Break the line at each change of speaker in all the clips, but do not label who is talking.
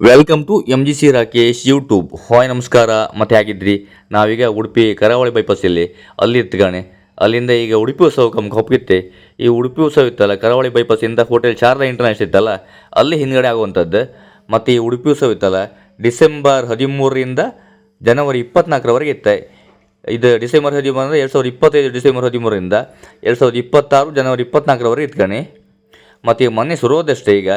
Welcome to M G C Rakesh YouTube hi ನಮಸ್ಕಾರ. ಮತ್ತೆ ಆಗಿದ್ರಿ ನಾವೀಗ ಉಡುಪಿ ಕರಾವಳಿ ಬೈಪಾಸಲ್ಲಿ ಅಲ್ಲಿ ಇರ್ತಿಗಾಣೆ ಅಲ್ಲಿಂದ ಈಗ ಉಡುಪಿ ಉತ್ಸವಕ್ಕೆ ನಮ್ಗೆ ಹೋಗಿತ್ತೆ ಈ ಉಡುಪಿ ಉತ್ಸವ ಇತ್ತಲ್ಲ, ಕರಾವಳಿ ಬೈಪಾಸಿಂದ ಹೋಟೆಲ್ ಶಾರದಾ ಇಂಟರ್ನ್ಯಾಷನಲ್ ಇತ್ತಲ್ಲ, ಅಲ್ಲಿ ಹಿಂದ್ಗಡೆ ಆಗುವಂಥದ್ದು. ಮತ್ತು ಈ ಉಡುಪಿ ಉತ್ಸವ ಇತ್ತಲ್ಲ, ಡಿಸೆಂಬರ್ ಹದಿಮೂರರಿಂದ ಜನವರಿ ಇಪ್ಪತ್ನಾಲ್ಕರವರೆಗೆ ಇತ್ತೆ. ಇದು ಡಿಸೆಂಬರ್ ಹದಿಮೂರು ಅಂದರೆ ಎರಡು ಸಾವಿರದ ಇಪ್ಪತ್ತೈದು ಡಿಸೆಂಬರ್ ಹದಿಮೂರರಿಂದ ಎರಡು ಸಾವಿರದ ಇಪ್ಪತ್ತಾರು ಜನವರಿ ಇಪ್ಪತ್ನಾಲ್ಕರವರೆಗೆ ಕಣೆ ಮತ್ತು ಈಗ ಮೊನ್ನೆ ಶುರುವಾದಷ್ಟೇ ಈಗ.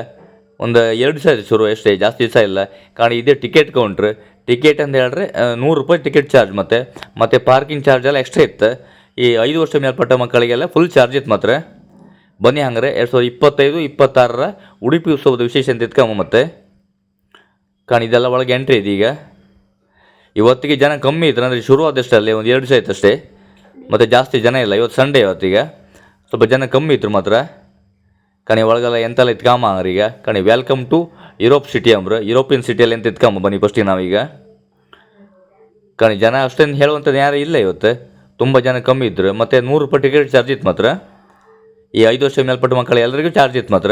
ಒಂದು ಎರಡು ದಿವಸ ಇದೆ ಶುರು ಅಷ್ಟೇ ಜಾಸ್ತಿ ದಿವಸ ಇಲ್ಲ. ಕಾರಣ ಇದೇ ಟಿಕೆಟ್ ಕೌಂಟ್ರ್ ಟಿಕೆಟ್ ಅಂತ ಹೇಳಿದ್ರೆ ನೂರು ರೂಪಾಯಿ ಟಿಕೆಟ್ ಚಾರ್ಜ್ ಮತ್ತು. ಮತ್ತು ಪಾರ್ಕಿಂಗ್ ಚಾರ್ಜ್ ಎಲ್ಲ ಎಕ್ಸ್ಟ್ರಾ ಇತ್ತು. ಈ ಐದು ವರ್ಷ ಮೇಲ್ಪಟ್ಟ ಮಕ್ಕಳಿಗೆಲ್ಲ ಫುಲ್ ಚಾರ್ಜ್ ಇತ್ತು ಮಾತ್ರ. ಬನ್ನಿ ಹಂಗಾರೆ ಎರಡು ಸಾವಿರದ ಇಪ್ಪತ್ತೈದು, ಇಪ್ಪತ್ತಾರರ ಉಡುಪಿ ಉತ್ಸವದ ವಿಶೇಷ ಅಂತ ಇತ್ಕೊಂಬ ಮತ್ತೆ. ಕಾರಣ ಇದೆಲ್ಲ ಒಳಗೆ ಎಂಟ್ರಿ ಇದೆ ಇವತ್ತಿಗೆ ಜನ ಕಮ್ಮಿ ಇತ್ತು ಅಂದರೆ ಶುರು ಆದಷ್ಟೇ ಅಲ್ಲೇ ಒಂದು ಎರಡು ದಿವಸ ಆಯ್ತು ಅಷ್ಟೇ ಮತ್ತು ಜಾಸ್ತಿ ಜನ ಇಲ್ಲ, ಇವತ್ತು ಸಂಡೇ ಇವತ್ತೀಗ ಸ್ವಲ್ಪ ಜನ ಕಮ್ಮಿ ಇದ್ರು ಮಾತ್ರ. ಕಣಿ ಒಳಗೆಲ್ಲ ಎಂತೆಲ್ಲ ಇಟ್ಕಾಮ ಈಗ? ಕಣಿ ವೆಲ್ಕಮ್ ಟು ಯುರೋಪ್ ಸಿಟಿ ಅಂಬ್ರು. ಯುರೋಪಿಯನ್ ಸಿಟಿಯಲ್ಲಿ ಎಂತ ಇತ್ಕಾಮ ಬನ್ನಿ ಫಸ್ಟಿಗೆ ನಾವೀಗ? ಕಣಿ ಜನ ಅಷ್ಟೇನು ಹೇಳುವಂಥದ್ದು ಯಾರು ಇಲ್ಲ ಇವತ್ತು. ತುಂಬ ಜನ ಕಮ್ಮಿ ಇದ್ರು. ಮತ್ತು ನೂರು ರೂಪಾಯಿ ಟಿಕೆಟ್ ಚಾರ್ಜ್ ಇತ್ತು ಮಾತ್ರ. ಈ ಐದು ವರ್ಷ ಮೇಲ್ಪಟ್ಟ ಮಕ್ಕಳು ಎಲ್ಲರಿಗೂ ಚಾರ್ಜ್ ಇತ್ತು ಮಾತ್ರ.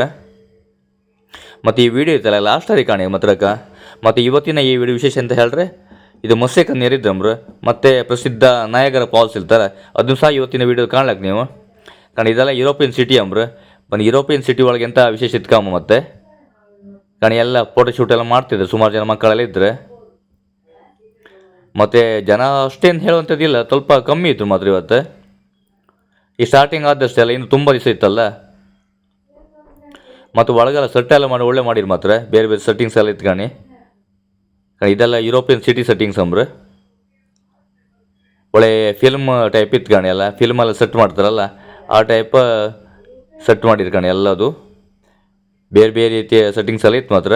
ಮತ್ತು ಈ ವಿಡಿಯೋ ಇತ್ತಲ್ಲ ಲಾಸ್ಟ್ ಕಾಣಿ ಮಾತ್ರಕ್ಕ ಮತ್ತು ಇವತ್ತಿನ ಈ ವಿಡಿಯೋ ವಿಶೇಷ ಅಂತ ಹೇಳಿದ್ರೆ ಇದು ಮೊಸೆಕ ನೀರಿದ್ದಂಬ್ರು ಮತ್ತು ಪ್ರಸಿದ್ಧ ನಾಯಕರ ಫಾಲ್ಸ್ ಇರ್ತಾರೆ ಅದನ್ನು ಸಹ ಇವತ್ತಿನ ವಿಡಿಯೋ ಕಾಣ್ಲಕ್ಕೆ ನೀವು? ಕಾರಣ ಇದೆಲ್ಲ ಯುರೋಪಿಯನ್ ಸಿಟಿ ಅಂಬ್ರು. ಬನ್ನಿ ಯುರೋಪಿಯನ್ ಸಿಟಿ ಒಳಗೆ ಎಂಥ ವಿಶೇಷ ಇತ್ಕಮ್ಮ ಮತ್ತೆ? ಕಾರಣ ಎಲ್ಲ ಫೋಟೋ ಶೂಟ್ ಎಲ್ಲ ಮಾಡ್ತಿದ್ರು, ಸುಮಾರು ಜನ ಮಕ್ಕಳೆಲ್ಲ ಇದ್ದರೆ ಮತ್ತು ಜನ ಅಷ್ಟೇನು ಹೇಳುವಂಥದ್ದಿಲ್ಲ ಸ್ವಲ್ಪ ಕಮ್ಮಿ ಇತ್ತು ಮಾತ್ರ ಇವತ್ತು. ಈ ಸ್ಟಾರ್ಟಿಂಗ್ ಆದಷ್ಟೇ ಅಲ್ಲ ಇನ್ನು ತುಂಬ ದಿವಸ ಇತ್ತಲ್ಲ. ಮತ್ತು ಒಳಗೆಲ್ಲ ಸೆಟ್ ಮಾಡಿ, ಒಳ್ಳೆ ಮಾಡಿರು ಮಾತ್ರ, ಬೇರೆ ಬೇರೆ ಸೆಟ್ಟಿಂಗ್ಸ್ ಎಲ್ಲ ಇತ್ಕಣಿ ಇದೆಲ್ಲ ಯುರೋಪಿಯನ್ ಸಿಟಿ ಸೆಟ್ಟಿಂಗ್ಸ್ ಅಂಬ್ರೆ. ಒಳ್ಳೆ ಫಿಲ್ಮ್ ಟೈಪ್ ಇತ್ಕಣಿ ಎಲ್ಲ ಫಿಲ್ಮೆಲ್ಲ ಸೆಟ್ ಮಾಡ್ತಾರಲ್ಲ, ಆ ಟೈಪ್ ಸೆಟ್ ಮಾಡಿರ್ಕಣಿ ಎಲ್ಲದು. ಬೇರೆ ಬೇರೆ ರೀತಿಯ ಸೆಟ್ಟಿಂಗ್ಸ್ ಎಲ್ಲ ಇತ್ತು ಮಾತ್ರ.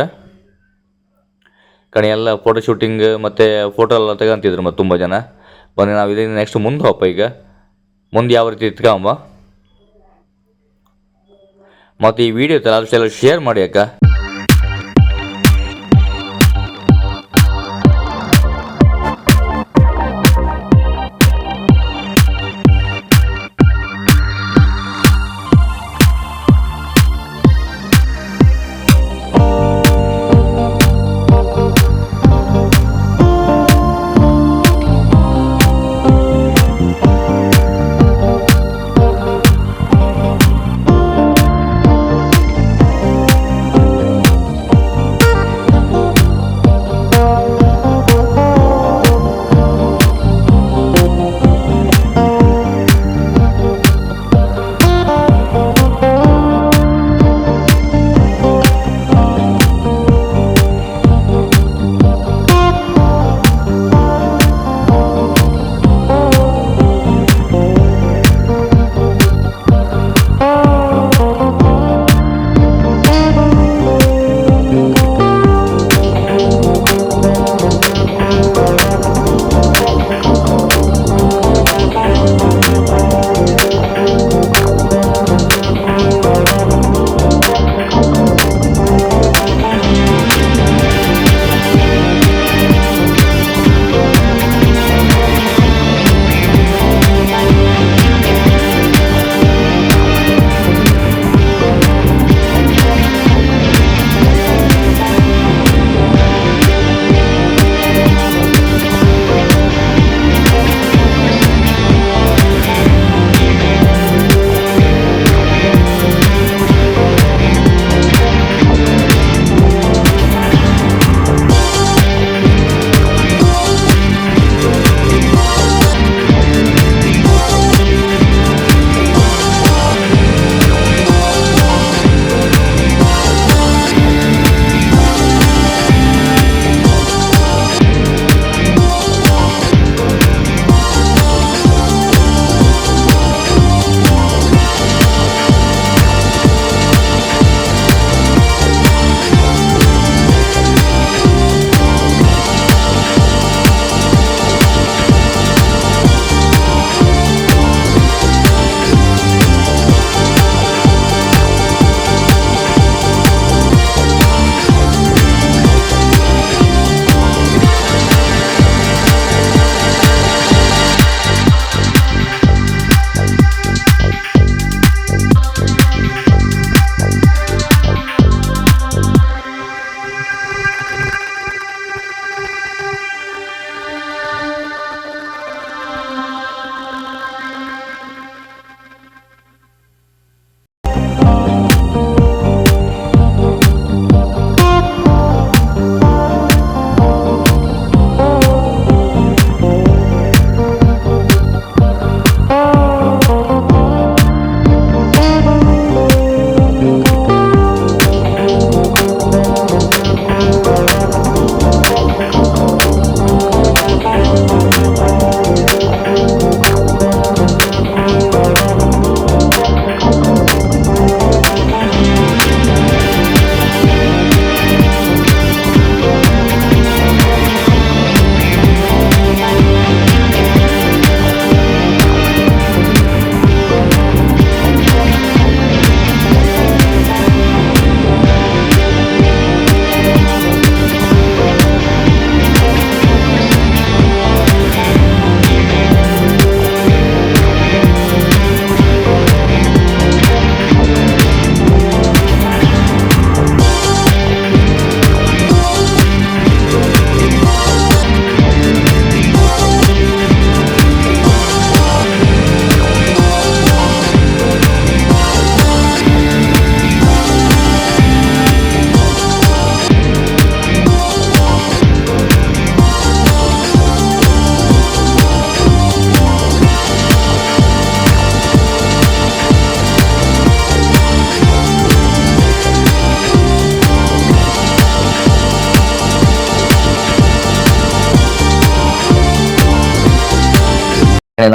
ಕಣೆ ಎಲ್ಲ ಫೋಟೋ ಶೂಟಿಂಗ್ ಮತ್ತು ಫೋಟೋ ಎಲ್ಲ ತಗೊಂತಿದ್ರು ಮತ್ತು ತುಂಬ ಜನ. ಬಂದು ನಾವು ಇದರಿಂದ ನೆಕ್ಸ್ಟ್ ಮುಂದೆ ಹೋಪ ಈಗ. ಮುಂದೆ ಯಾವ ರೀತಿ ಇತ್ಕೊಂಬ. ಮತ್ತು ಈ ವಿಡಿಯೋ ಇತ್ತಲ್ಲ ಅದಷ್ಟೆಲ್ಲ ಶೇರ್ ಮಾಡಿ ಅಕ್ಕ.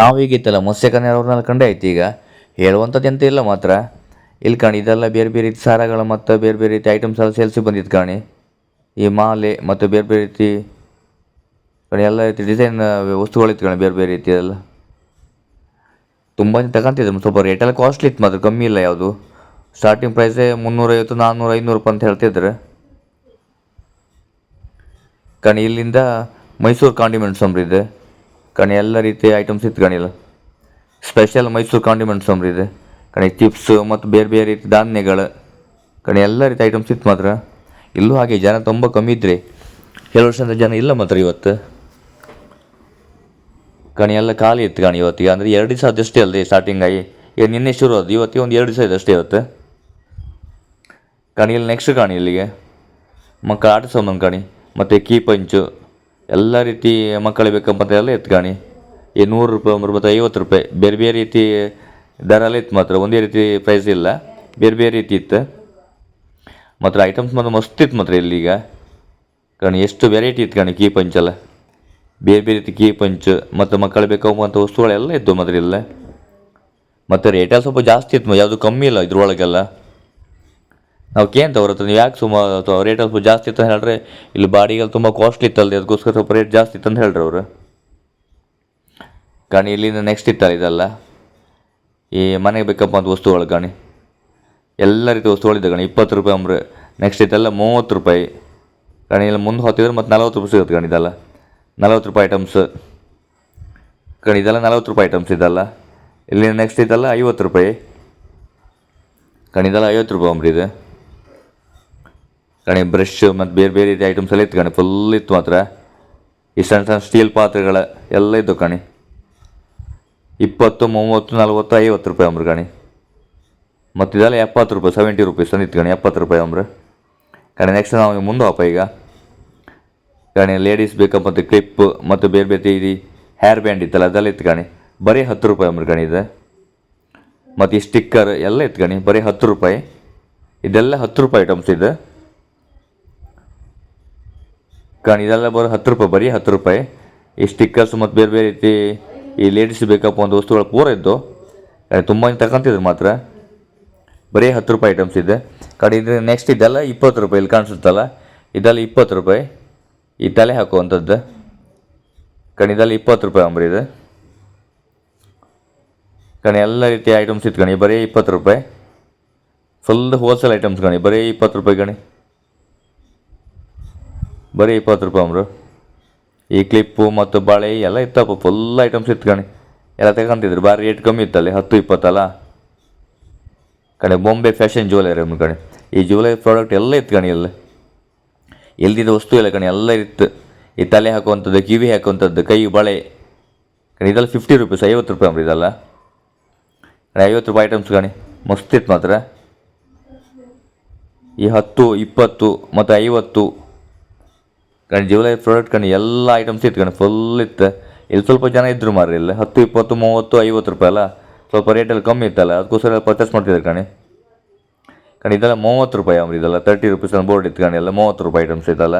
ನಾವೀಗಿತ್ತಲ್ಲ ಮೊಸ್ಸೆಕನ್ನೆ ಅವ್ರನ್ನೆಲ್ಲ ಕಂಡೆ ಆಯ್ತು ಈಗ. ಹೇಳುವಂಥದ್ದು ಎಂತ ಇಲ್ಲ ಮಾತ್ರ. ಇಲ್ಲಿ ಕಾಣಿ, ಇದೆಲ್ಲ ಬೇರೆ ಬೇರೆ ರೀತಿ ಸಾರಗಳು ಮತ್ತು ಬೇರೆ ಬೇರೆ ರೀತಿ ಐಟಮ್ಸ್ ಎಲ್ಲ ಸೇಲ್ಸಿ ಬಂದಿತ್ತು ಕಾಣಿ. ಈ ಮಾಲೆ ಮತ್ತು ಬೇರೆ ಬೇರೆ ರೀತಿ ಕಣಿ, ಎಲ್ಲ ರೀತಿ ಡಿಸೈನ್ ವಸ್ತುಗಳಿತ್ತು ಕಣಿ, ಬೇರೆ ಬೇರೆ ರೀತಿ ಎಲ್ಲ. ತುಂಬ ತಗೊಂತಿದ್ದೆ ಸ್ವಲ್ಪ ರೇಟೆಲ್ಲ ಕಾಸ್ಟ್ಲಿ ಇತ್ತು ಮಾತ್ರ, ಕಮ್ಮಿ ಇಲ್ಲ ಯಾವುದು. ಸ್ಟಾರ್ಟಿಂಗ್ ಪ್ರೈಸೇ ಮುನ್ನೂರೈವತ್ತು, ನಾನ್ನೂರು ಐನೂರು ರೂಪಾಯಿ ಅಂತ ಹೇಳ್ತಿದ್ರು. ಕಣಿ, ಇಲ್ಲಿಂದ ಮೈಸೂರು ಕಾಂಡಿಮೆಂಟ್ಸ್ ಇದೆ ಕಣಿ, ಎಲ್ಲ ರೀತಿಯ ಐಟಮ್ಸ್ ಇತ್ತು ಕಣಿಲ್ಲ ಸ್ಪೆಷಲ್ ಮೈಸೂರು ಕಾಂಡಿಮೆಂಟ್ಸ್ ಇದೆ. ಕಣಿ ಚಿಪ್ಸ್ ಮತ್ತು ಬೇರೆ ಬೇರೆ ರೀತಿ ಧಾನ್ಯಗಳು. ಕಣಿ ಎಲ್ಲ ರೀತಿ ಐಟಮ್ಸ್ ಇತ್ತು ಮಾತ್ರ. ಇಲ್ಲೂ ಹಾಗೆ ಜನ ತುಂಬ ಕಮ್ಮಿ ಇದ್ರಿ. ಕೆಲವು ವರ್ಷದ ಜನ ಇಲ್ಲ ಮಾತ್ರ ಇವತ್ತು. ಕಣಿ ಎಲ್ಲ ಖಾಲಿ ಇತ್ತು ಕಣಿ ಇವತ್ತಿಗೆ ಅಂದರೆ ಎರಡು ದಿವಸ ಅದಷ್ಟೇ ಅಲ್ಲದೆ ಸ್ಟಾರ್ಟಿಂಗ್ ಆಗಿ. ಈಗ ನಿನ್ನೆ ಶುರು ಅದು ಇವತ್ತಿಗೆ ಒಂದು ಎರಡು ದಿವಸ ಇದೆ ಇವತ್ತು. ಕಣಿ ಇಲ್ಲಿ ನೆಕ್ಸ್ಟ್ ಕಾಣಿ ಇಲ್ಲಿಗೆ. ಮಕ್ಕಳ ಆಟ ಸಾಮಾನು ಕಾಣಿ. ಮತ್ತು ಕೀ ಪಂಚು. ಎಲ್ಲ ರೀತಿ ಮಕ್ಕಳಿಗೆ ಬೇಕಂತ ಎಲ್ಲ ಇತ್ತು ಕಾಣಿ ಈ ನೂರು ರೂಪಾಯಿ ಮತ್ತು ಐವತ್ತು ರೂಪಾಯಿ. ಬೇರೆ ಬೇರೆ ರೀತಿ ದರ ಎಲ್ಲ ಇತ್ತು ಮಾತ್ರ. ಒಂದೇ ರೀತಿ ಪ್ರೈಸ್ ಇಲ್ಲ. ಬೇರೆ ಬೇರೆ ರೀತಿ ಇತ್ತು. ಮಾತ್ರ ಐಟಮ್ಸ್ ಮಾತ್ರ ಮಸ್ತ್ ಇತ್ತು ಮಾತ್ರ ಇಲ್ಲಿಗ ಕಣಿ ಎಷ್ಟು ವೆರೈಟಿ ಇತ್ತು ಕಣಿ ಕೀ ಪಂಚೆಲ್ಲ ಬೇರೆ ಬೇರೆ ರೀತಿ ಕೀ ಪಂಚ್ ಮತ್ತು ಮಕ್ಕಳು ಬೇಕಾಗುವಂಥ ವಸ್ತುಗಳೆಲ್ಲ ಇತ್ತು ಮಾತ್ರ ಇಲ್ಲ. ಮತ್ತು ರೇಟಲ್ಲಿ ಸ್ವಲ್ಪ ಜಾಸ್ತಿ ಇತ್ತು ಯಾವುದು ಕಮ್ಮಿ ಇಲ್ಲ ಇದ್ರೊಳಗೆಲ್ಲ. ನಾವು ಅವ್ರ ಹತ್ರ ನೀವು ಯಾಕೆ ಸುಮಾರು ರೇಟ್ ಸ್ವಲ್ಪ ಜಾಸ್ತಿ ಇತ್ತು ಹೇಳ್ರೆ? ಇಲ್ಲಿ ಬಾಡಿಗೆಲ್ಲ ತುಂಬ ಕಾಸ್ಟ್ಲಿ ಇತ್ತಲ್ದೆ ಅದಕ್ಕೋಸ್ಕರ ಸ್ವಲ್ಪ ರೇಟ್ ಜಾಸ್ತಿ ಇತ್ತು ಅಂತ ಹೇಳ್ರಿ ಅವರು. ಕಾಣಿ ಇಲ್ಲಿಂದ ನೆಕ್ಸ್ಟ್ ಇತ್ತಲ್ಲ ಇದೆಲ್ಲ? ಈ ಮನೆಗೆ ಬೇಕಪ್ಪ ಅಂತ ವಸ್ತುಗಳು ಕಾಣಿ ಎಲ್ಲ ರೀತಿ ವಸ್ತುಗಳಿದ್ದೆ ಕಣಿ ಇಪ್ಪತ್ತು ರೂಪಾಯಿ ಅಂಬ್ರೆ. ನೆಕ್ಸ್ಟ್ ಇದೆಲ್ಲ ಮೂವತ್ತು ರೂಪಾಯಿ. ಕಣಿ ಇಲ್ಲಿ ಮುಂದೆ ಹೊತ್ತಿದ್ರೆ ಮತ್ತು ನಲ್ವತ್ತು ರೂಪಾಯಿ ಸಿಗುತ್ತೆ ಕಣಿ ಇದೆಲ್ಲ. ನಲ್ವತ್ತು ರೂಪಾಯಿ ಐಟಮ್ಸ್ ಕಣಿ ಇದೆಲ್ಲ ನಲ್ವತ್ತು ರೂಪಾಯಿ ಐಟಮ್ಸ್ ಇದೆಲ್ಲ. ಇಲ್ಲಿ ನೆಕ್ಸ್ಟ್ ಇದೆಲ್ಲ ಐವತ್ತು ರೂಪಾಯಿ. ಕಣಿ ಇದೆಲ್ಲ ಐವತ್ತು ರೂಪಾಯಿ ಅಂಬ್ರಿ ಇದೆ. ಕಣಿ ಬ್ರಷ್ ಮತ್ತು ಬೇರೆ ಬೇರೆ ರೀತಿ ಐಟಮ್ಸ್ ಎಲ್ಲ ಇತ್ತು ಕಣಿ ಫುಲ್ ಇತ್ತು ಮಾತ್ರ. ಈ ಸಣ್ಣ ಸಣ್ಣ ಸ್ಟೀಲ್ ಪಾತ್ರೆಗಳ ಎಲ್ಲ ಇದ್ದು ಕಣಿ ಇಪ್ಪತ್ತು, ಮೂವತ್ತು, ನಲ್ವತ್ತು, ಐವತ್ತು ರೂಪಾಯಿ ಅಂಬ್ರಿ ಕಣಿ ಮತ್ತು ಇದೆಲ್ಲ ಎಪ್ಪತ್ತು ರೂಪಾಯಿ ಸೆವೆಂಟಿ ರುಪೀಸ್ ಅಂದಿತ್ತು ಕಣಿ ಎಪ್ಪತ್ತು ರೂಪಾಯಿ ಅಂಬ್ರೆ. ಕಣಿ ನೆಕ್ಸ್ಟ್ ನಾವು ಮುಂದೆ ಹೋಪ ಈಗ. ಕಣಿ ಲೇಡೀಸ್ ಬೇಕಪ್ಪ ಮತ್ತು ಕ್ಲಿಪ್ ಮತ್ತು ಬೇರೆ ಬೇರೆ ಇದು ಹೇರ್ ಬ್ಯಾಂಡ್ ಇತ್ತಲ್ಲ, ಅದೆಲ್ಲ ಇತ್ತು ಕಣಿ ಬರೀ ಹತ್ತು ರೂಪಾಯಿ ಅಂಬ್ರಿ ಕಣಿ ಇದೆ. ಮತ್ತು ಈ ಸ್ಟಿಕ್ಕರ್ ಎಲ್ಲ ಇತ್ತು ಕಣಿ ಬರೀ ಹತ್ತು ರೂಪಾಯಿ. ಇದೆಲ್ಲ ಹತ್ತು ರೂಪಾಯಿ ಐಟಮ್ಸ್ ಇದೆ. ಕಣಿ, ಇದೆಲ್ಲ ಬರೋ ಹತ್ತು ರೂಪಾಯಿ, ಬರೀ ಹತ್ತು ರೂಪಾಯಿ. ಈ ಸ್ಟಿಕ್ಕರ್ಸ್ ಮತ್ತು ಬೇರೆ ಬೇರೆ ರೀತಿ ಈ ಲೇಡೀಸ್ ಬೇಕಪ್ಪ ಒಂದು ವಸ್ತುಗಳು ಪೂರ ಇದ್ದು. ತುಂಬ ತಗೊಂತಿದ್ರು ಮಾತ್ರ. ಬರೀ ಹತ್ತು ರೂಪಾಯಿ ಐಟಮ್ಸ್ ಇದೆ. ಕಡೆ ಇದ್ರೆ ನೆಕ್ಸ್ಟ್ ಇದೆಲ್ಲ ಇಪ್ಪತ್ತು ರೂಪಾಯಿ ಇಲ್ಲಿ ಕಾಣಿಸುತ್ತಲ್ಲ? ಇದೆಲ್ಲ ಇಪ್ಪತ್ತು ರೂಪಾಯಿ. ಈ ತಲೆ ಹಾಕುವಂಥದ್ದು. ಕಣಿ, ಇದೆಲ್ಲ ಇಪ್ಪತ್ತು ರೂಪಾಯಿ ಅಂಬ್ರಿ ಇದೆ. ಕಣಿ, ಎಲ್ಲ ರೀತಿಯ ಐಟಮ್ಸ್ ಇತ್ತು ಕಣಿ ಬರೀ ಇಪ್ಪತ್ತು ರೂಪಾಯಿ. ಫುಲ್ ಹೋಲ್ಸೇಲ್ ಐಟಮ್ಸ್ ಕಣಿ ಬರೀ ಇಪ್ಪತ್ತು ರೂಪಾಯಿ ಕಣಿ. ಬರೀ ಇಪ್ಪತ್ತು ರೂಪಾಯಿ ಅಂಬ್ರು. ಈ ಕ್ಲಿಪ್ಪು ಮತ್ತು ಬಳೆ ಎಲ್ಲ ಇತ್ತಪ್ಪ ಫುಲ್ ಐಟಮ್ಸ್ ಇತ್ತು ಕಣಿ. ಎಲ್ಲ ತಗೊಂತಿದ್ರು ಭಾರಿ ರೇಟ್ ಕಮ್ಮಿ ಇತ್ತಲ್ಲಿ, ಹತ್ತು, ಇಪ್ಪತ್ತಲ್ಲ? ಕಣೆ ಬಾಂಬೆ ಫ್ಯಾಷನ್ ಜ್ಯುವೆಲರಿ ಅಮ್ಮ ಕಣೆ. ಈ ಜ್ಯುವೆಲರಿ ಪ್ರಾಡಕ್ಟ್ ಎಲ್ಲ ಇತ್ತು ಕಣಿ ಎಲ್ಲ ಎಲ್ದಿದ್ದ ವಸ್ತು ಇಲ್ಲ ಕಣಿ, ಎಲ್ಲ ಇತ್ತು. ಈ ತಲೆ ಹಾಕುವಂಥದ್ದು, ಕಿವಿ ಹಾಕುವಂಥದ್ದು, ಕೈ, ಬಳೆ. ಕಣಿ, ಇದೆಲ್ಲ ಫಿಫ್ಟಿ ರುಪೀಸ್ ಐವತ್ತು ರೂಪಾಯಿ ಅಂಬ್ರಿ ಇದೆಲ್ಲ. ಕಣೆ, ಐವತ್ತು ರೂಪಾಯಿ ಐಟಮ್ಸ್ ಕಣಿ. ಮಸ್ತ್ ಇತ್ತು ಮಾತ್ರ. ಈ ಹತ್ತು, ಇಪ್ಪತ್ತು, ಮತ್ತು ಐವತ್ತು ಕಣಿ ಜ್ಯುವೆಲರಿ ಪ್ರಾಡಕ್ಟ್ ಕಣಿ ಎಲ್ಲ ಐಟಮ್ಸ್ ಇತ್ತು ಫುಲ್ ಇತ್ತು. ಇಲ್ಲಿ ಸ್ವಲ್ಪ ಜನ ಇದ್ರು ಮಾರ್ರಿ ಇಲ್ಲಿ. ಹತ್ತು, ಇಪ್ಪತ್ತು, ಮೂವತ್ತು, ಐವತ್ತು ರೂಪಾಯಿ ಅಲ್ಲ? ಸ್ವಲ್ಪ ರೇಟಲ್ಲಿ ಕಮ್ಮಿ ಇತ್ತಲ್ಲ, ಅದಕ್ಕೋಸ್ಕರ ಪರ್ಚೇಸ್ ಮಾಡ್ತಿದ್ದಾರೆ ಕಣಿ. ಕಾಣಿ ಇದೆಲ್ಲ ಮೂವತ್ತು ರೂಪಾಯಿ ಅವ್ರು ಇದೆಲ್ಲ. ತರ್ಟಿ ರುಪೀಸ್ ಅಂತ ಬೋರ್ಡ್ ಇತ್ತು ಎಲ್ಲ ಮೂವತ್ತು ರೂಪಾಯಿ ಐಟಮ್ಸ್ ಇದೆಲ್ಲ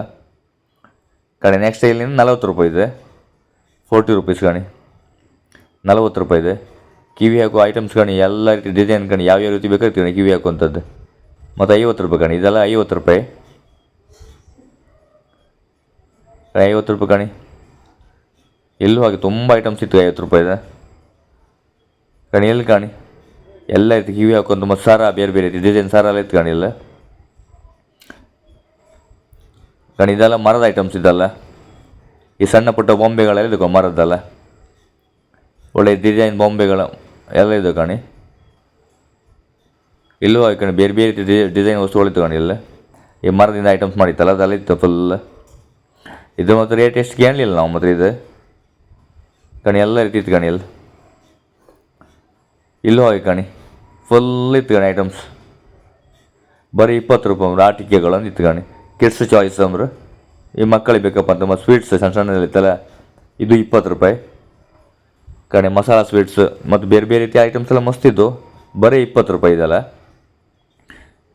ಕಣಿ ನೆಕ್ಸ್ಟ್ ಇಲ್ಲಿಂದ ನಲವತ್ತು ರೂಪಾಯಿ ಇದೆ. ಫೋರ್ಟಿ ರುಪೀಸ್ ಕಣಿ. ನಲವತ್ತು ರೂಪಾಯಿ ಇದೆ. ಕಿವಿ ಹಾಕೋ ಐಟಮ್ಸ್ ಕಣಿ, ಎಲ್ಲ ರೀತಿ ಡಿಸೈನ್ ಕಣಿ, ಯಾವ್ಯಾವ ರೀತಿ ಬೇಕಾಗ್ತದೆ ಕಿವಿ ಹಾಕುವಂಥದ್ದು. ಮತ್ತು ಐವತ್ತು ರೂಪಾಯಿ ಕಣಿ, ಇದೆಲ್ಲ ಐವತ್ತು ರೂಪಾಯಿ. ಐವತ್ತು ರೂಪಾಯಿ ಕಣಿ ಎಲ್ಲೂ ಹಾಗೆ ತುಂಬ ಐಟಮ್ಸ್ ಇತ್ತು ಐವತ್ತು ರೂಪಾಯಿದ ಕಣಿ ಎಲ್ಲಿ ಕಾಣಿ ಎಲ್ಲ ಇತ್ತು, ಕಿವಿ ಹಾಕೊಂಡು ಮತ್ತು ಸಾರಾ ಬೇರೆ ಬೇರೆ ಇತ್ತು. ಡಿಸೈನ್ ಸಾರ ಎಲ್ಲ ಇತ್ತು ಕಣಿ ಎಲ್ಲ ಇದೆಲ್ಲ ಮರದ ಐಟಮ್ಸ್ ಇದ್ದಲ್ಲ ಈ ಸಣ್ಣ ಪುಟ್ಟ ಬೊಂಬೆಗಳೆಲ್ಲ ಇದು ಮರದ್ದಲ್ಲ? ಒಳ್ಳೆ ಡಿಸೈನ್ ಬೊಂಬೆಗಳು ಎಲ್ಲ ಇದು ಕಾಣಿ ಇಲ್ಲೂ ಹಾಗೆ ಕಣಿ ಬೇರೆ ಬೇರೆ ಡಿಸೈನ್ ವಸ್ತುಗಳು ಇತ್ತು ಕಣಿ ಎಲ್ಲ ಈ ಮರದಿಂದ ಐಟಮ್ಸ್ ಮಾಡಿತ್ತಲ್ಲ, ಅದೆಲ್ಲ ಇತ್ತು ಫುಲ್ ಇದು ಮತ್ತು ರೇಟ್ ಎಷ್ಟು ಕೇಳಲಿಲ್ಲ ನಾವು ಮಾತ್ರ ಇದು? ಕಣಿ, ಎಲ್ಲ ಇಟ್ಟಿತ್ತು ಕಣಿ, ಎಲ್ಲ. ಇಲ್ಲೂ ಹೋಗಿ ಕಣಿ. ಫುಲ್ ಇತ್ತು ಕಣಿ ಐಟಮ್ಸ್ ಬರೀ ಇಪ್ಪತ್ತು ರೂಪಾಯಿ ಅಂದ್ರೆ ಆಟಿಕೆಗಳು ಅಂತ ಇತ್ತು ಕಿಡ್ಸ್ ಚಾಯ್ಸ್ ಅಂದ್ರೆ. ಈ ಮಕ್ಕಳಿಗೆ ಬೇಕಪ್ಪ ಅಂತ, ಮತ್ತು ಸ್ವೀಟ್ಸ್ ಸಣ್ಣ ಸಣ್ಣ ಇತ್ತಲ್ಲ, ಇದು ಇಪ್ಪತ್ತು ರೂಪಾಯಿ. ಕಣಿ, ಮಸಾಲ ಸ್ವೀಟ್ಸ್ ಮತ್ತು ಬೇರೆ ಬೇರೆ ರೀತಿಯ ಐಟಮ್ಸ್ ಎಲ್ಲ ಮಸ್ತ್ ಇದ್ದು ಬರೀ ಇಪ್ಪತ್ತು ರೂಪಾಯಿ ಇದೆಲ್ಲ.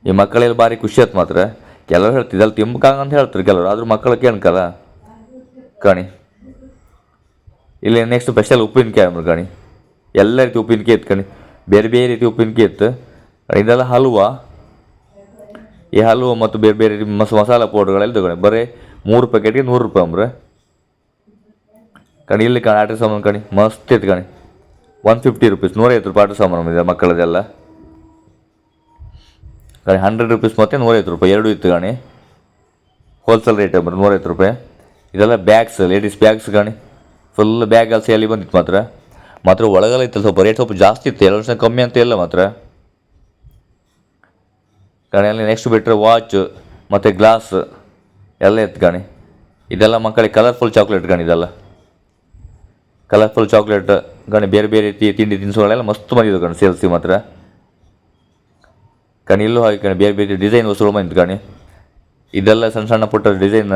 ಈ ಮಕ್ಕಳೆಲ್ಲ ಭಾರಿ ಖುಷಿ ಆಯ್ತು ಮಾತ್ರ. ಕೆಲವರು ಹೇಳ್ತಿದ್ದಲ್ಲ ತಿಂಬಕಾಗ ಅಂತ ಹೇಳ್ತಾರೆ ಕೆಲವರು, ಆದರೂ ಮಕ್ಕಳು ಕೇಳ್ಕಲ್ಲ. ಕಣಿ ಇಲ್ಲಿ ನೆಕ್ಸ್ಟ್ ಸ್ಪೆಷಲ್ ಉಪ್ಪಿನಕಾಯಿ ಅಂಬ್ರು ಕಣಿ ಎಲ್ಲ ರೀತಿ ಉಪ್ಪಿನಕಾಯಿ ಇತ್ತು ಕಣಿ ಬೇರೆ ಬೇರೆ ರೀತಿ ಉಪ್ಪಿನಕಾಯಿ ಇತ್ತು. ಇದೆಲ್ಲ ಹಲ್ವಾ. ಈ ಹಲ್ವ ಮತ್ತು ಬೇರೆ ಬೇರೆ ರೀತಿ ಮಸ್, ಮಸಾಲ ಪೌಡ್ರ್ಗಳೆಲ್ಲ ತಗೊಳ್ಳಿ ಬರೀ ಮೂರು ಪ್ಯಾಕೆಟ್ಗೆ ನೂರು ರೂಪಾಯಿ ಅಂಬ್ರೆ. ಕಣಿ ಇಲ್ಲಿ ಕಣಿ ಆಟ ಸಾಮಾನು ಕಣಿ ಮಸ್ತ್ ಇತ್ತು ಕಣಿ ಒನ್ ಫಿಫ್ಟಿ ರುಪೀಸ್ ನೂರೈವತ್ತು ರೂಪಾಯಿ ಆಟ ಸಾಮಾನು ಇದೆ ಮಕ್ಕಳದೆಲ್ಲ. ಕಣಿ ಹಂಡ್ರೆಡ್ ರುಪೀಸ್ ಮತ್ತು ನೂರೈವತ್ತು ರೂಪಾಯಿ. ಎರಡು ಇತ್ತು ಕಣಿ ಹೋಲ್ಸೇಲ್ ರೇಟ್ ಅಂಬ್ರೆ ನೂರೈವತ್ತು ರೂಪಾಯಿ. ಇದೆಲ್ಲ ಬ್ಯಾಗ್ಸ್ ಲೇಡೀಸ್ ಬ್ಯಾಗ್ಸ್ ಕಣಿ ಫುಲ್ ಬ್ಯಾಗ್ ಅಲ್ಲಿ ಸೇಲಿ ಬಂದಿತ್ತು ಮಾತ್ರ. ಮಾತ್ರ ಒಳಗಲ್ಲ ಇತ್ತು, ಸ್ವಲ್ಪ ರೇಟ್ ಸ್ವಲ್ಪ ಜಾಸ್ತಿ ಇತ್ತು, ಎರಡು ವರ್ಷ ಕಮ್ಮಿ ಅಂತ ಇಲ್ಲ ಮಾತ್ರ. ಕಣಿಯಲ್ಲಿ ನೆಕ್ಸ್ಟ್ ಬಿಟ್ಟರೆ ವಾಚ್ ಮತ್ತು ಗ್ಲಾಸ್ ಎಲ್ಲ ಇತ್ತು ಕಣಿ ಇದೆಲ್ಲ ಮಕ್ಕಳಿಗೆ ಕಲರ್ಫುಲ್ ಚಾಕ್ಲೇಟ್ ಕಣಿ ಇದೆಲ್ಲ. ಕಲರ್ಫುಲ್ ಚಾಕ್ಲೇಟ್ ಗಣಿ, ಬೇರೆ ಬೇರೆ ರೀತಿ ತಿಂಡಿ ತಿನಿಸುಗಳೆಲ್ಲ ಮಸ್ತ್ ಬಂದಿದ್ದು ಕಣಿ ಸೇಲ್ಸಿ ಮಾತ್ರ. ಕಣಿ ಇಲ್ಲೂ ಹಾಗೆ ಕಣಿ ಬೇರೆ ಬೇರೆ ಡಿಸೈನ್ ವಸ್ತುಗಳು ಬಂದಿತ್ತು ಕಣಿ ಇದೆಲ್ಲ ಸಣ್ಣ ಸಣ್ಣ ಪುಟ್ಟ ಡಿಸೈನ್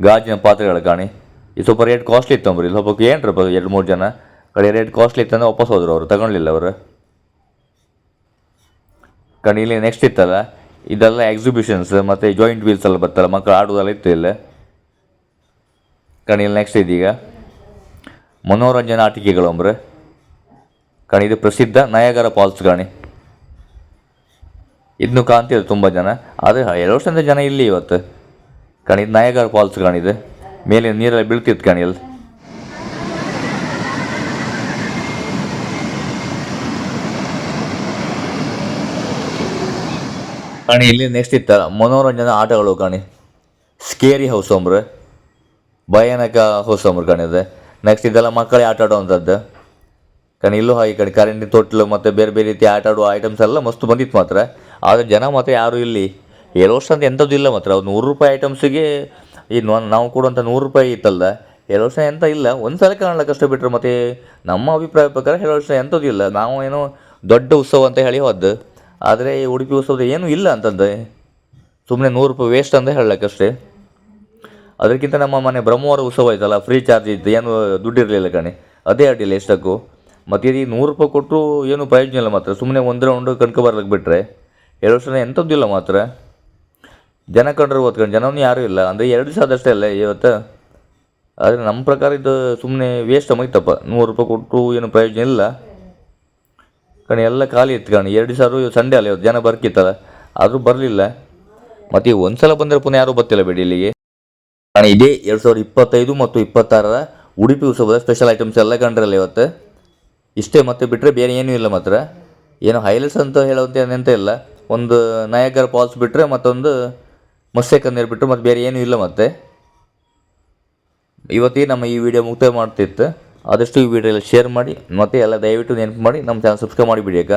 ಗಾಜಿನ ಪಾತ್ರೆಗಳು ಕಾಣಿ. ಇದು ಸ್ವಲ್ಪ ರೇಟ್ ಕಾಸ್ಟ್ಲಿ ಇತ್ತು ಅಂಬ್ರಿ ಸ್ವಲ್ಪ ಏನು ಏನ್ರಪ್ಪ ಎರಡು ಮೂರು ಜನ ಕಡೆ ರೇಟ್ ಕಾಸ್ಟ್ಲಿ ಇತ್ತಂದ್ರೆ ವಾಪಸ್ ಹೋದ್ರು ಅವರು. ತಗೊಳ್ಳಿಲ್ಲ ಅವರು. ಕಣಿ ಇಲ್ಲಿ ನೆಕ್ಸ್ಟ್ ಇತ್ತಲ್ಲ, ಇದೆಲ್ಲ ಎಕ್ಸಿಬಿಷನ್ಸ್ ಮತ್ತು ಜಾಯಿಂಟ್ ವೀಲ್ಸ್ ಎಲ್ಲ ಬರ್ತಲ್ಲ ಮಕ್ಕಳು ಆಡೋದೆಲ್ಲ ಇತ್ತು ಇಲ್ಲ. ಕಣಿ ಇಲ್ಲಿ ನೆಕ್ಸ್ಟ್ ಇದೀಗ. ಮನೋರಂಜನಾ ಆಟಿಕೆಗಳು ಅಂಬ್ರೆ. ಕಣಿ ಇದು ಪ್ರಸಿದ್ಧ ನಯಗರ ಫಾಲ್ಸ್ ಕಾಣಿ. ಇದನ್ನು ಕಾಣ್ತಿದ್ರು ತುಂಬ ಜನ. ಆದರೆ ಎರಡು ವರ್ಷದಿಂದ ಜನ ಇಲ್ಲಿ ಇವತ್ತು. ಕಣಿ ನಯಗರ ಫಾಲ್ಸ್ ಕಾಣಿದೆ. ಮೇಲೆ ನೀರೆಲ್ಲ ಬೀಳ್ತಿತ್ತು ಕಣಿ ಅಲ್ಲಿ. ಕಣಿ, ಇಲ್ಲಿ ನೆಕ್ಸ್ಟ್ ಇತ್ತ, ಮನೋರಂಜನಾ ಆಟಗಳು ಕಾಣಿ. ಸ್ಕೇರಿ ಹೌಸ್ ಅಂಬ್ರೆ. ಭಯಾನಕ ಹೌಸ್ ಅಂಬ್ರೆ ಕಾಣಿದೆ ನೆಕ್ಸ್ಟ್ ಇದೆಲ್ಲ ಮಕ್ಕಳೇ ಆಟ ಆಡುವಂಥದ್ದು. ಕಣಿ, ಇಲ್ಲೂ ಹಾಗೆ ಕಣಿ, ಕರೆಂಟಿನ ತೊಟ್ಲು ಮತ್ತು ಬೇರೆ ಬೇರೆ ರೀತಿ ಆಟ ಆಡುವ ಐಟಮ್ಸ್ ಎಲ್ಲ ಮಸ್ತ್ ಬಂದಿತ್ತು ಮಾತ್ರ. ಆದರೆ ಜನ ಮಾತ್ರ ಯಾರೂ ಇಲ್ಲಿ ಎರಡು ವರ್ಷ ಅಂತ ಎಂಥದ್ದು ಇಲ್ಲ ಮಾತ್ರ. ಅವ್ರು ನೂರು ರೂಪಾಯಿ ಐಟಮ್ಸಿಗೆ ಈ ನಾವು ಕೊಡುವಂಥ ನೂರು ರೂಪಾಯಿ ಇತ್ತಲ್ಲ ಎರಡು ವರ್ಷ ಎಂಥ ಇಲ್ಲ. ಒಂದು ಸಲ ಕಾಣಲ್ಲ ಕಷ್ಟ ಬಿಟ್ಟರೆ ಮತ್ತು ನಮ್ಮ ಅಭಿಪ್ರಾಯ ಪ್ರಕಾರ ಎರಡು ವರ್ಷ ಎಂಥದ್ದು ಇಲ್ಲ. ನಾವು ಏನೋ ದೊಡ್ಡ ಉತ್ಸವ ಅಂತ ಹೇಳಿ ಹೋದ್ದು. ಆದರೆ ಈ ಉಡುಪಿ ಉತ್ಸವದ ಏನೂ ಇಲ್ಲ ಅಂತಂದೆ ಸುಮ್ಮನೆ ನೂರು ರೂಪಾಯಿ ವೇಸ್ಟ್ ಅಂತ ಹೇಳಕ್ಕಷ್ಟೇ ಅದಕ್ಕಿಂತ ನಮ್ಮ ಮನೆ ಬ್ರಹ್ಮವಾರ ಉತ್ಸವ ಆಯ್ತಲ್ಲ ಫ್ರೀ ಚಾರ್ಜ್ ಇತ್ತು. ಏನು ದುಡ್ಡು ಇರಲಿಲ್ಲ ಕಣೆ. ಅದೇ ಅಡ್ಡಿಲ್ಲ ಎಷ್ಟಕ್ಕೂ. ಮತ್ತು ಇದು ನೂರು ರೂಪಾಯಿ ಕೊಟ್ಟರು ಏನು ಪ್ರಯೋಜನ ಇಲ್ಲ ಮಾತ್ರ. ಸುಮ್ಮನೆ ಒಂದು ರೌಂಡ್ ಕಣ್ಕೊ ಬರ್ಲಿಕ್ಕೆ ಬಿಟ್ಟರೆ ಎರಡು ವರ್ಷ ಎಂಥದ್ದು ಇಲ್ಲ ಮಾತ್ರ. ಜನ ಕಂಡ್ರೆ ಓದ್ಕೊಂಡು, ಜನವನ್ನು ಯಾರೂ ಇಲ್ಲ. ಅಂದರೆ ಎರಡು ದಿವಸ ಆದಷ್ಟೇ ಅಲ್ಲ, ಇವತ್ತು. ಆದರೆ ನಮ್ಮ ಪ್ರಕಾರ ಇದು ಸುಮ್ಮನೆ ವೇಸ್ಟ್ ಮೈತಪ್ಪ ನೂರು ರೂಪಾಯಿ ಕೊಟ್ಟರು ಏನು ಪ್ರಯೋಜನ ಇಲ್ಲ. ಕಣ, ಎಲ್ಲ ಖಾಲಿ ಇತ್ತು ಕಣ. ಎರಡು ದಿವಸ ಸಂಡೇ ಅಲ್ಲ, ಇವತ್ತು ಜನ ಬರ್ಕಿತ್ತಲ್ಲ. ಆದರೂ ಬರಲಿಲ್ಲ. ಮತ್ತು ಈಗ ಒಂದು ಸಲ ಬಂದರೆ ಪುನಃ ಯಾರೂ ಬರ್ತಿಲ್ಲ ಬಿಡಿ ಇಲ್ಲಿಗೆ. ಕಣ, ಇದೇ ಎರಡು ಸಾವಿರದ ಇಪ್ಪತ್ತೈದು ಮತ್ತು ಇಪ್ಪತ್ತಾರರ ಉಡುಪಿ ಉತ್ಸವದ ಸ್ಪೆಷಲ್ ಐಟಮ್ಸ್ ಎಲ್ಲ ಕಂಡ್ರಲ್ಲ ಇವತ್ತು. ಇಷ್ಟೇ ಮತ್ತೆ ಬಿಟ್ಟರೆ ಬೇರೆ ಏನೂ ಇಲ್ಲ ಮಾತ್ರ. ಏನು ಹೈಲೈಟ್ಸ್ ಅಂತ ಹೇಳೋಂತ ಏನಂತ ಇಲ್ಲ. ಒಂದು ನಾಯಕರ ಪಾಲ್ಸ್ ಬಿಟ್ಟರೆ ಮತ್ತೊಂದು ಮತ್ಸ್ಯಕನ್ಯರು ಬಿಟ್ಟರೆ ಮತ್ತು ಬೇರೆ ಏನೂ ಇಲ್ಲ ಮತ್ತೆ. ಇವತ್ತಿಗೆ ನಮ್ಮ ಈ ವಿಡಿಯೋ ಮುಕ್ತಾಯ ಮಾಡ್ತಿತ್ತು. ಆದಷ್ಟು ಈ ವಿಡಿಯೋ ಶೇರ್ ಮಾಡಿ, ಮತ್ತು ಎಲ್ಲ ದಯವಿಟ್ಟು ನೆನಪು ಮಾಡಿ, ನಮ್ಮ ಚಾನಲ್ ಸಬ್ಸ್ಕ್ರೈಬ್ ಮಾಡಿಬಿಡಿ ಅಕ್ಕ.